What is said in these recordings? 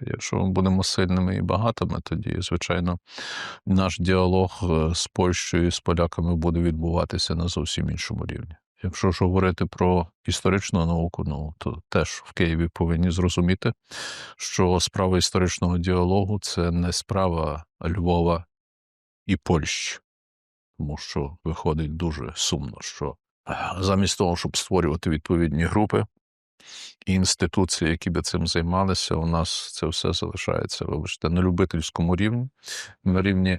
Якщо ми будемо сильними і багатими, тоді, звичайно, наш діалог е, з Польщею і з поляками буде відбуватися на зовсім іншому рівні. Якщо ж говорити про історичну науку, ну то теж в Києві повинні зрозуміти, що справа історичного діалогу це не справа Львова і Польщі, тому що виходить дуже сумно, що е, замість того, щоб створювати відповідні групи і інституції, які би цим займалися, у нас це все залишається, вибачте, на любительському рівні, на рівні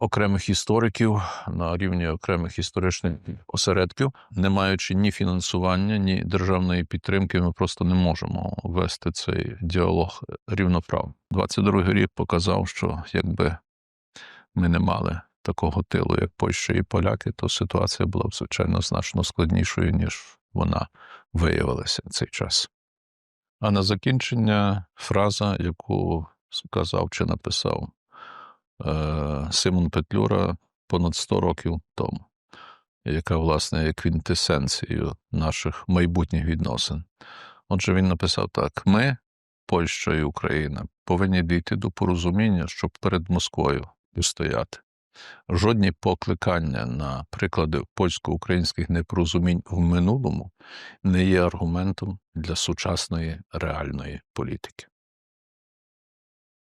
окремих істориків, на рівні окремих історичних осередків, не маючи ні фінансування, ні державної підтримки, ми просто не можемо вести цей діалог рівноправно. 22-й рік показав, що якби ми не мали такого тилу, як Польща і поляки, то ситуація була б звичайно значно складнішою, ніж вона виявилася в цей час. А на закінчення фраза, яку сказав чи написав е, Симон Петлюра понад 100 років тому, яка, власне, є квінтесенцією наших майбутніх відносин. Отже, він написав так: ми, Польща і Україна, повинні дійти до порозуміння, щоб перед Москвою стояти. Жодні покликання на приклади польсько-українських непорозумінь в минулому не є аргументом для сучасної реальної політики.